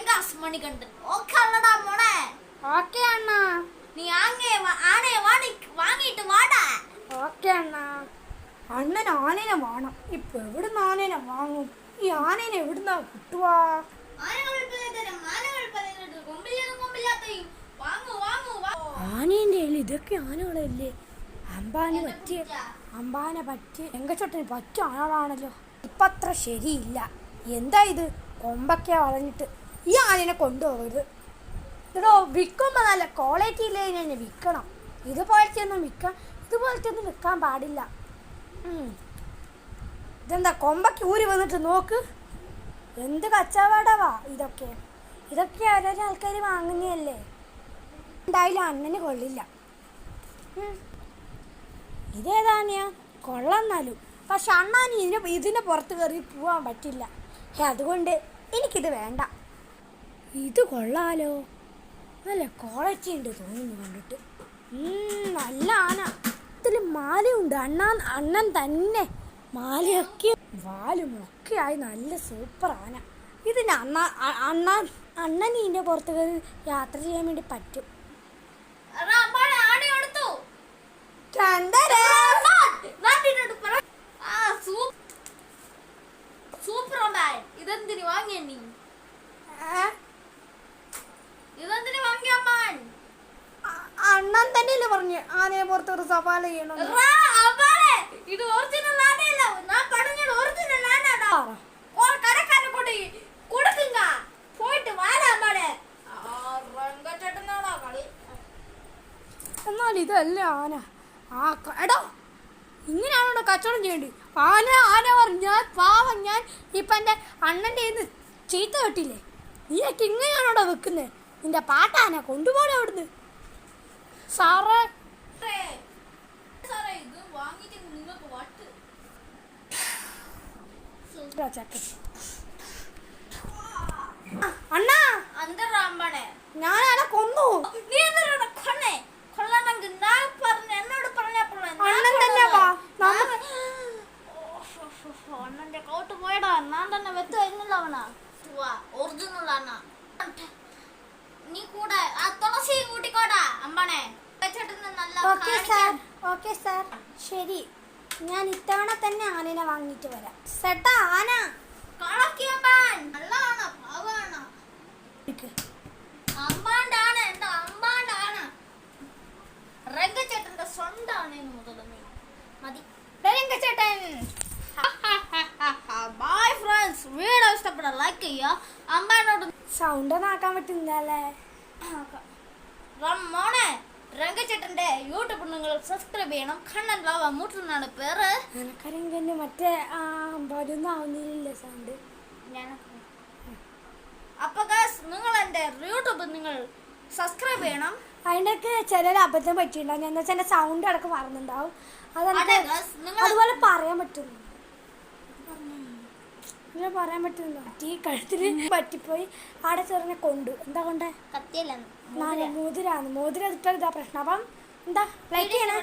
Okay അല്ലടാ മോനെ okay അണ്ണ. നീ ആങ്ങേ വാ- ആനയെ വാണി വാങ്ങിയിട്ട് വാടാ. ഓക്കെ അണ്ണാ. അണ്ണൻ ആനേനെ വേണം. ഇപ്പൊ എവിടുന്ന് ആനേനെ വാങ്ങും? ഈ ആനേനെ എവിടുന്നാ കിട്ടുവാ? ആനേന്റെ കയ്യിൽ ഇതൊക്കെ ആനകളല്ലേ? അമ്പാന് പറ്റിയ അമ്പാനെ പറ്റിയ എങ്കച്ചോട്ടന് പറ്റിയ ആനകളാണല്ലോ. ഇപ്പത്ര ശരിയില്ല. എന്താ ഇത്? കൊമ്പൊക്കെ വളഞ്ഞിട്ട് ഈ ആനേനെ കൊണ്ടുപോകരുത്. ഇതോ വിൽക്കുമ്പോൾ നല്ല ക്വാളിറ്റി ഇല്ലേ? ഞാൻ വിൽക്കണം. ഇതുപോലത്തെ ഒന്നും വിൽക്കാൻ ഇതുപോലത്തെ ഒന്നും വിൽക്കാൻ പാടില്ല. ഇതെന്താ കൊമ്പക്ക് ഊരി വന്നിട്ട് നോക്ക്. എന്ത് കച്ചവടവാ ഇതൊക്കെ. ഇതൊക്കെ ഓരോരോ ആൾക്കാർ വാങ്ങുന്നതല്ലേ? എന്തായാലും അണ്ണന് കൊള്ളില്ല. ഉം. കൊള്ളന്നാലും പക്ഷെ അണ്ണാൻ ഇതിന് ഇതിന്റെ പുറത്ത് കയറി പോകാൻ പറ്റില്ല. അതുകൊണ്ട് എനിക്കിത് വേണ്ട. ഇത് കൊള്ളാലോ. നല്ല ക്വാളിറ്റി ഉണ്ട് തോന്നുന്നു കണ്ടിട്ട്. നല്ല ആന. ഇതിൽ മാലയുണ്ട്. അണ്ണാൻ അണ്ണൻ തന്നെ മാലയൊക്കെ വാലും ഒക്കെ ആയി നല്ല സൂപ്പർ ആന. ഇതിന് അണ്ണാ അണ്ണാൻ അണ്ണൻ ഇതിന്റെ പുറത്ത് കയറി യാത്ര ചെയ്യാൻ വേണ്ടി പറ്റും. സൂപ്പർ ഉണ്ടായി ഇതെന്തിന്? വാങ്ങിയ നീ? അണ്ണൻ തന്നെയല്ലേ പറഞ്ഞു ആനയെ പുറത്ത് ഒരു സവാല ചെയ്യണം എടാ, അമ്പാനെ, ഇത് ഒറിജിനൽ ആനയല്ല. ഞാൻ പറഞ്ഞത് ഒറിജിനൽ ആനടാ ഓ കടക്കാരെ കൊണ്ട് കൊടുക്കുങ്ക പോയിട്ട് വാടാ അമ്പാനെ ആ റംഗച്ചേട്ടനാടാ കളി? എന്നാൽ ഇതല്ല ആന. ആ എടോ ഇങ്ങനെയാണോ കച്ചവടം ചെയ്യേണ്ടി? ആന ആന പറഞ്ഞു ഞാൻ പാവം ഞാൻ ഇപ്പം എന്റെ അണ്ണന്റെ കയ്യിൽ നിന്ന് ചീത്ത കേട്ടില്ലേ നീയൊക്കെ ഇങ്ങനെയാണോടോ വെക്കുന്നത് നിന്റെ പാട്ടാന കൊണ്ടുപോകണം അവിടുന്ന്. സാറേ. അണ്ണാ. കൊന്നു. പോയടാ. ഞാൻ തന്നെ വെത്ത് കഴിഞ്ഞില്ല അവനാ. ഒറിജിനൽ അണ്ണ. നീ കൂടെ ആ തുളസി കൂട്ടിക്കോടാ നല്ല ഓക്കെ സാർ. Okay sir. ശരി. ഞാൻ ഇത്തവണ തന്നെ ആനനെ വാങ്ങിട്ട് വരാം. സെട്ടാ ആന. നീ. മതി. രംഗച്ചേട്ടൻ. ബൈ ഫ്രണ്ട്സ് വീഡിയോ ഇഷ്ടപ്പെട്ട ലൈക്ക് ചെയ്യുക. അമ്പാനോട് സൗണ്ട് ഒന്നും ആക്കാൻ പറ്റുന്നല്ലേ മോനെ രംഗച്ചേട്ടന്റെ യൂട്യൂബ് നിങ്ങൾ സബ്സ്ക്രൈബ് ചെയ്യണം. കണ്ണൻ ബാബ മൂട്ടിലാണ് പേര്. എനക്കറിയെങ്കിൽ മറ്റേ അമ്പാടിയൊന്നും ആവുന്നില്ല സൗണ്ട് ഞാൻ അപ്പൊ നിങ്ങൾ എന്റെ യൂട്യൂബ് നിങ്ങൾ സബ്സ്ക്രൈബ് ചെയ്യണം. അതിന്റെയൊക്കെ ചില അബദ്ധം പറ്റിയിട്ടുണ്ടാവും. എന്താ വെച്ചാൽ സൗണ്ട് അടക്കം മറന്നുണ്ടാവും. അതെനിക്ക് അതുപോലെ പറയാൻ പറ്റുന്നു ഇങ്ങനെ പറയാൻ പറ്റുന്നില്ല. ഈ കഴുത്തിൽ പറ്റിപ്പോയി. ആടെ ചെറിയ കൊണ്ടു. എന്താ കൊണ്ടേ? കത്തിയല്ല. മോതിരാണ്. മോതിര ഇട്ടാൽ ഇതാ പ്രശ്നം. അപ്പം എന്താ? ലൈക്ക് ചെയ്യണം.